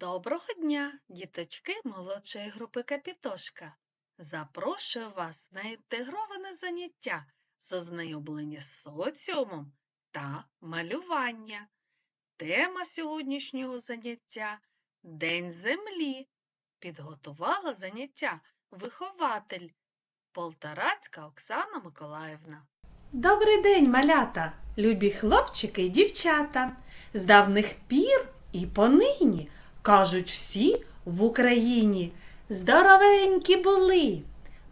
Доброго дня, діточки молодшої групи Капітошка. Запрошую вас на інтегроване заняття з ознайомлення з соціумом та малювання. Тема сьогоднішнього заняття День землі. Підготувала заняття вихователь Полторацька Оксана Миколаївна. Добрий день, малята, любі хлопчики й дівчата. З давних пір і понині кажуть всі в Україні здоровенькі були.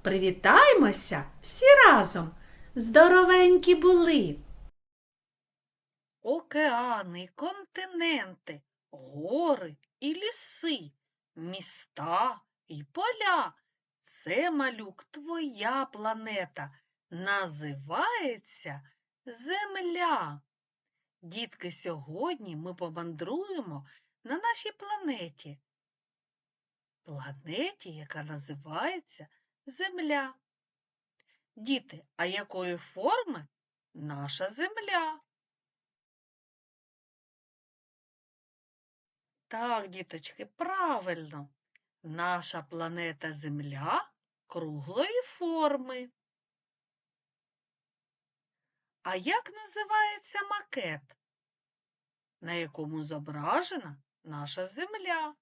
Привітаймося всі разом. Здоровенькі були. Океани, континенти, гори і ліси, міста і поля. Це, малюк, твоя планета. Називається Земля. Дітки, сьогодні ми помандруємо на нашій планеті. Планеті, яка називається Земля. Діти, а якої форми наша Земля? Так, діточки, правильно. Наша планета Земля круглої форми. А як називається макет, на якому зображена наша Земля?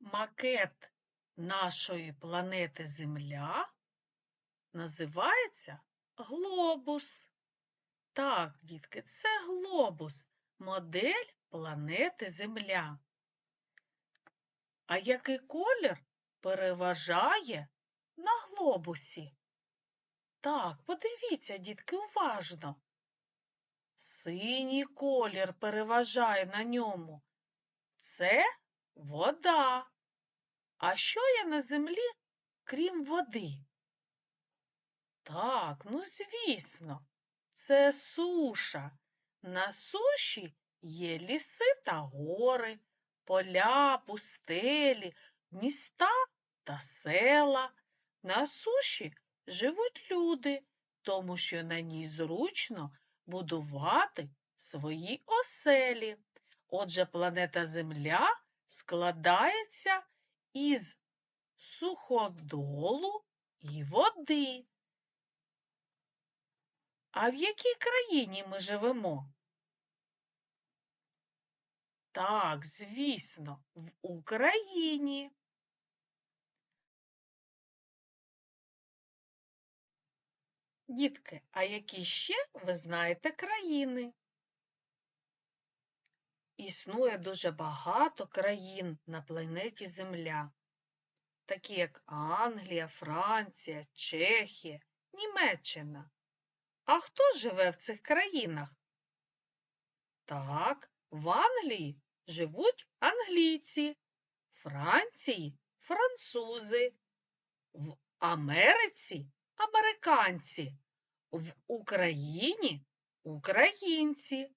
Макет нашої планети Земля називається глобус. Так, дітки, це глобус, модель планети Земля. А який колір переважає на глобусі? Так, подивіться, дітки, уважно. Синій колір переважає на ньому. Це вода. А що є на землі, крім води? Так, ну звісно, це суша. На суші є ліси та гори, поля, пустелі, міста та села. На суші живуть люди, тому що на ній зручно будувати свої оселі. Отже, планета Земля складається із суходолу і води. А в якій країні ми живемо? Так, звісно, в Україні. Дітки, а які ще ви знаєте країни? Існує дуже багато країн на планеті Земля, такі як Англія, Франція, Чехія, Німеччина. А хто живе в цих країнах? Так, в Англії живуть англійці, в Франції французи, в Америці американці, в Україні українці.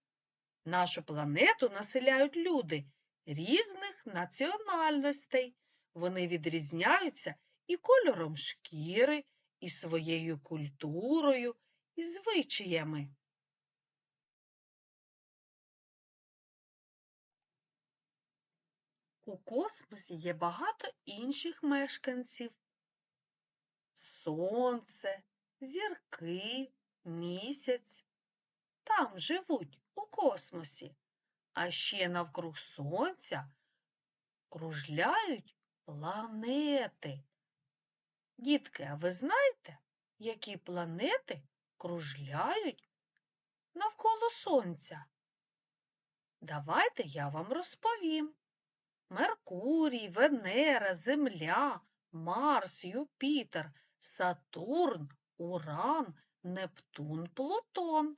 Нашу планету населяють люди різних національностей. Вони відрізняються і кольором шкіри, і своєю культурою, і звичаями. У космосі є багато інших мешканців. Сонце, зірки, місяць. Там живуть у космосі, а ще навкруг сонця кружляють планети. Дітки, а ви знаєте, які планети кружляють навколо сонця? Давайте я вам розповім. Меркурій, Венера, Земля, Марс, Юпітер, Сатурн, Уран, Нептун, Плутон.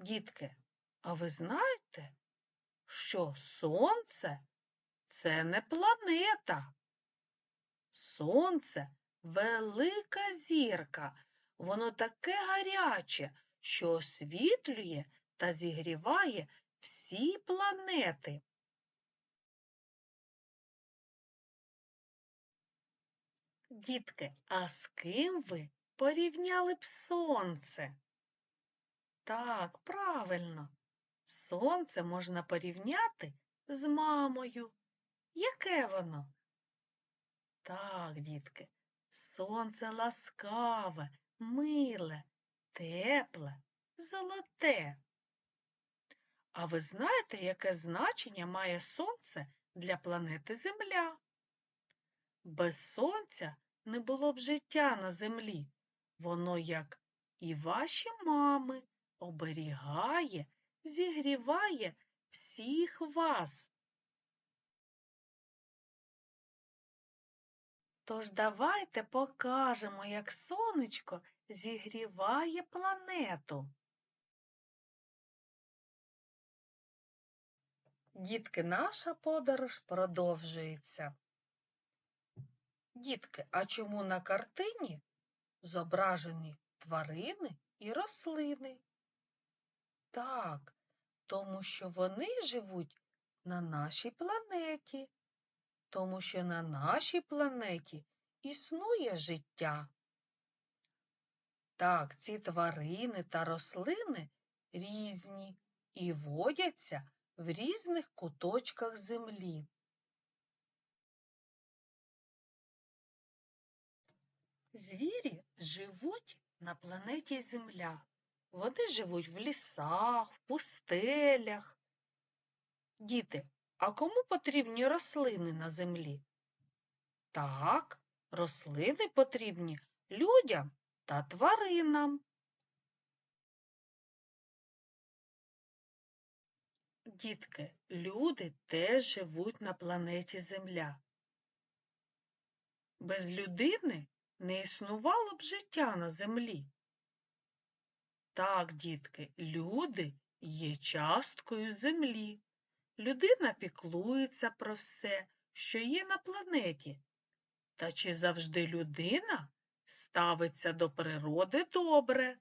Дітки, а ви знаєте, що Сонце це не планета? Сонце велика зірка. Воно таке гаряче, що освітлює та зігріває всі планети. Дітки, а з ким ви порівняли б сонце? Так, правильно. Сонце можна порівняти з мамою. Яке воно? Так, дітки, сонце ласкаве, миле, тепле, золоте. А ви знаєте, яке значення має сонце для планети Земля? Без сонця не було б життя на землі. Воно, як і ваші мами, оберігає, зігріває всіх вас. Тож давайте покажемо, як сонечко зігріває планету. Дітки, наша подорож продовжується. Дітки, а чому на картині зображені тварини і рослини? Так, тому що вони живуть на нашій планеті, тому що на нашій планеті існує життя. Так, ці тварини та рослини різні і водяться в різних куточках землі. Звірі живуть на планеті Земля. Вони живуть в лісах, в пустелях. Діти, а кому потрібні рослини на землі? Так, рослини потрібні людям та тваринам. Дітки, люди теж живуть на планеті Земля. Без людини не існувало б життя на землі. Так, дітки, люди є часткою землі. Людина піклується про все, що є на планеті. Та чи завжди людина ставиться до природи добре?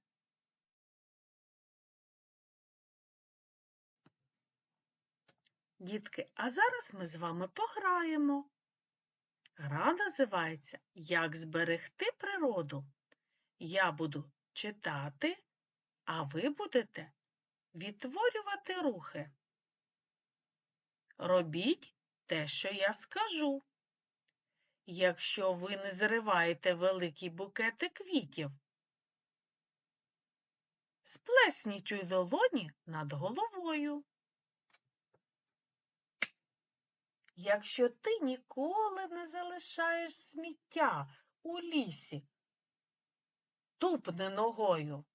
Дітки, а зараз ми з вами пограємо. Гра називається Як зберегти природу. Я буду читати, а ви будете відтворювати рухи. Робіть те, що я скажу. Якщо ви не зриваєте великі букети квітів, сплесніть у долоні над головою. Якщо ти ніколи не залишаєш сміття у лісі, тупни ногою.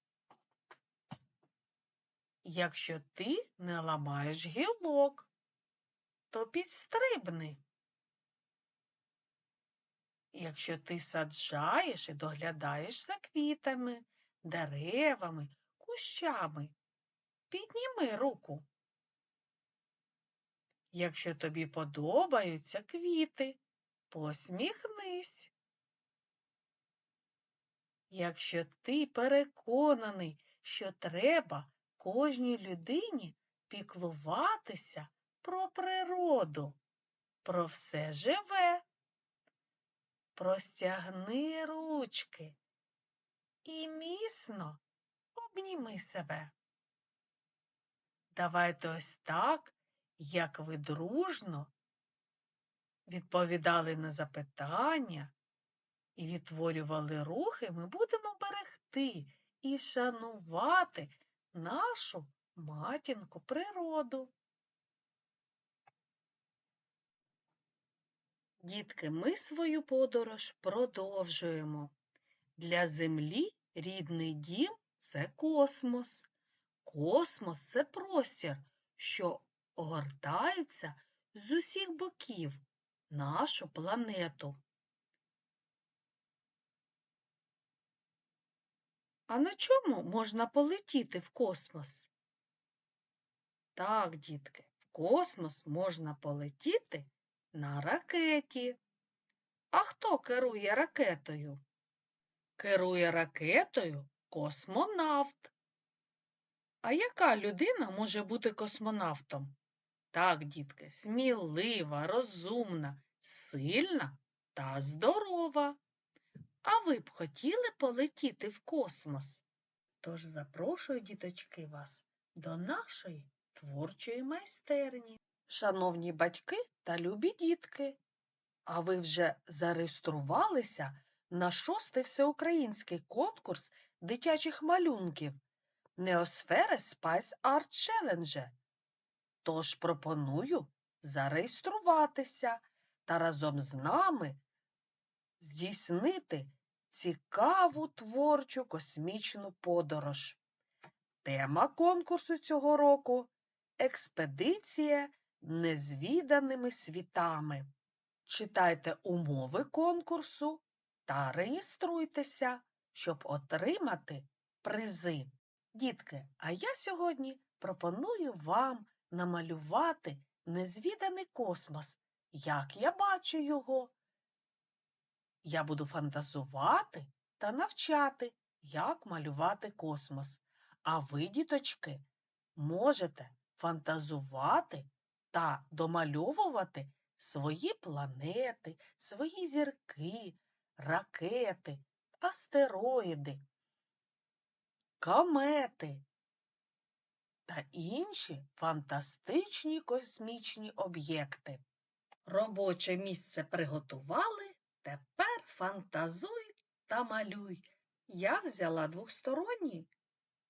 Якщо ти не ламаєш гілок, то підстрибни. Якщо ти саджаєш і доглядаєш за квітами, деревами, кущами, підніми руку. Якщо тобі подобаються квіти, посміхнись. Якщо ти переконаний, що треба кожній людині піклуватися про природу, про все живе, простягни ручки і міцно обніми себе. Давайте ось так як ви дружно відповідали на запитання і відтворювали рухи, ми будемо берегти і шанувати нашу матінку природу. Дітки, ми свою подорож продовжуємо. Для Землі рідний дім це космос. Космос це простір, що огортається з усіх боків нашу планету. А на чому можна полетіти в космос? Так, дітки, в космос можна полетіти на ракеті. А хто керує ракетою? Керує ракетою космонавт. А яка людина може бути космонавтом? Так, дітки, смілива, розумна, сильна та здорова. А ви б хотіли полетіти в космос? Тож запрошую, діточки, вас до нашої творчої майстерні. Шановні батьки та любі дітки, а ви вже зареєструвалися на шостий всеукраїнський конкурс дитячих малюнків Неосфери Spice Art Challenge. Тож пропоную зареєструватися та разом з нами здійснити цікаву творчу космічну подорож. Тема конкурсу цього року Експедиція незвіданими світами. Читайте умови конкурсу та реєструйтеся, щоб отримати призи. Дітки, а я сьогодні пропоную вам намалювати незвіданий космос. Як я бачу його? Я буду фантазувати та навчати, як малювати космос. А ви, діточки, можете фантазувати та домальовувати свої планети, свої зірки, ракети, астероїди, комети та інші фантастичні космічні об'єкти. Робоче місце приготували, тепер фантазуй та малюй. Я взяла двохсторонній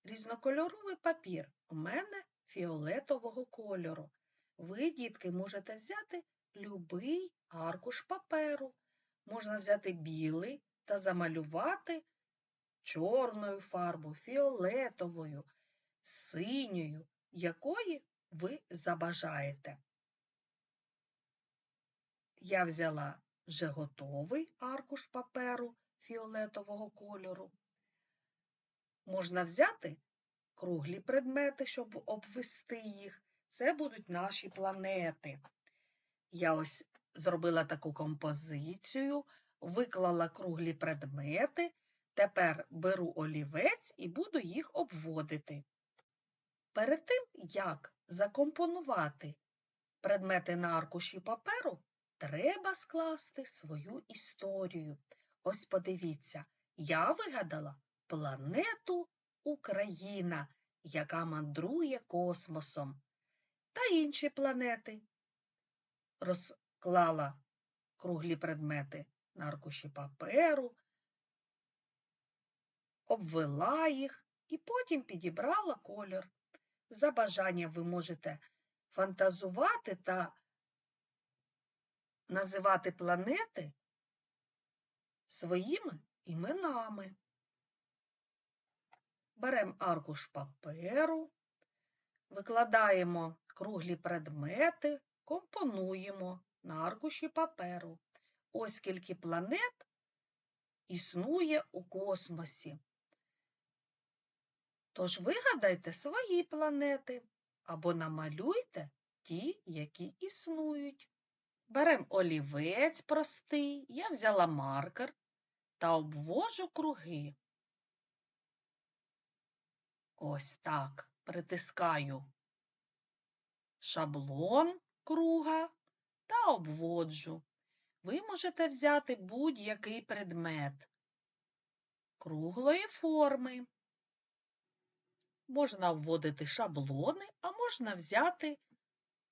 різнокольоровий папір. У мене фіолетового кольору. Ви, дітки, можете взяти любий аркуш паперу. Можна взяти білий та замалювати чорною фарбою, фіолетовою, синьою, якої ви забажаєте. Я взяла вже готовий аркуш паперу фіолетового кольору. Можна взяти круглі предмети, щоб обвести їх. Це будуть наші планети. Я ось зробила таку композицію, виклала круглі предмети. Тепер беру олівець і буду їх обводити. Перед тим, як закомпонувати предмети на аркуші паперу, треба скласти свою історію. Ось подивіться, я вигадала планету Україна, яка мандрує космосом, та інші планети. Розклала круглі предмети на аркуші паперу, обвела їх і потім підібрала колір. За бажанням ви можете фантазувати та називати планети своїми іменами. Беремо аркуш паперу, викладаємо круглі предмети, компонуємо на аркуші паперу. Ось скільки планет існує у космосі. Тож вигадайте свої планети або намалюйте ті, які існують. Беремо олівець простий, я взяла маркер та обвожу круги. Ось так притискаю шаблон круга та обводжу. Ви можете взяти будь-який предмет круглої форми. Можна вводити шаблони, а можна взяти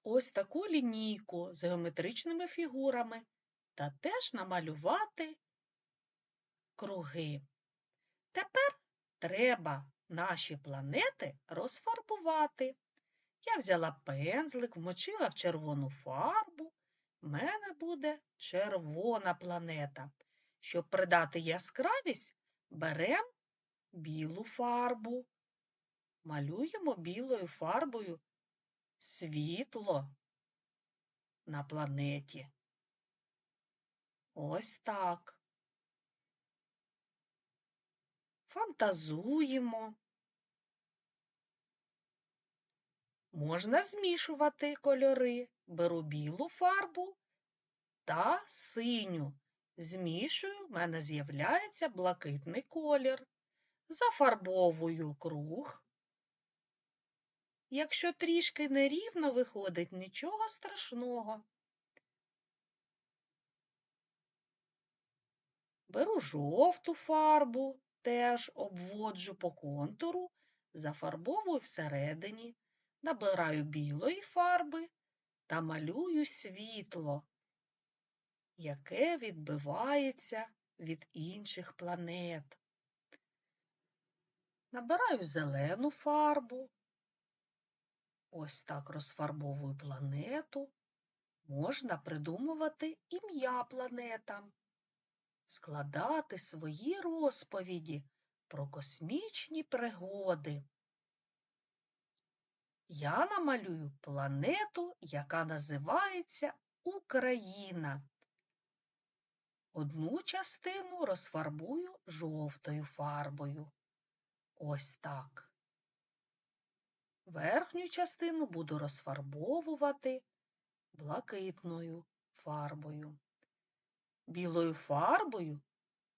ось таку лінійку з геометричними фігурами та теж намалювати круги. Тепер треба наші планети розфарбувати. Я взяла пензлик, вмочила в червону фарбу. У мене буде червона планета. Щоб придати яскравість, беремо білу фарбу, малюємо білою фарбою світло на планеті. Ось так. Фантазуємо. Можна змішувати кольори. Беру білу фарбу та синю. Змішую, в мене з'являється блакитний колір. Зафарбовую круг. Якщо трішки нерівно виходить, нічого страшного. Беру жовту фарбу, теж обводжу по контуру, зафарбовую всередині, набираю білої фарби та малюю світло, яке відбивається від інших планет. Набираю зелену фарбу. Ось так розфарбовую планету. Можна придумувати ім'я планетам, складати свої розповіді про космічні пригоди. Я намалюю планету, яка називається Україна. Одну частину розфарбую жовтою фарбою. Ось так. Верхню частину буду розфарбовувати блакитною фарбою. Білою фарбою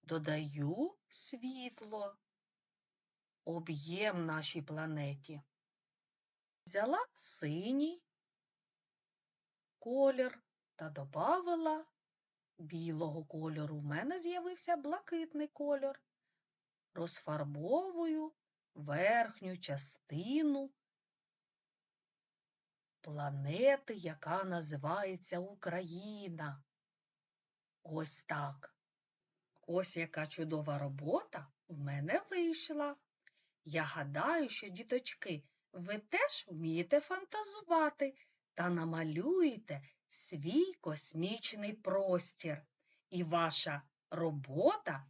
додаю світло, об'єм нашій планеті. Взяла синій колір та додавила білого кольору. У мене з'явився блакитний колір. Розфарбовую верхню частину планети, яка називається Україна. Ось так. Ось яка чудова робота в мене вийшла. Я гадаю, що, діточки, ви теж вмієте фантазувати та намалюєте свій космічний простір. І ваша робота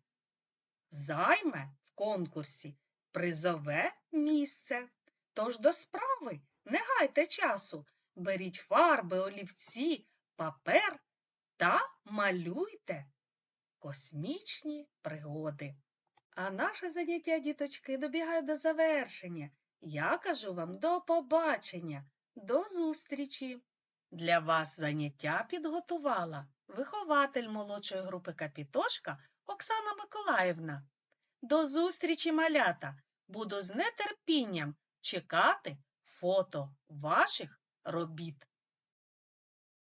займе в конкурсі призове місце. Тож до справи не гайте часу, беріть фарби, олівці, папер та малюйте космічні пригоди. А наше заняття, діточки, добігає до завершення. Я кажу вам до побачення, до зустрічі. Для вас заняття підготувала вихователь молодшої групи Капітошка Оксана Миколаївна. До зустрічі, малята! Буду з нетерпінням чекати фото ваших робіт.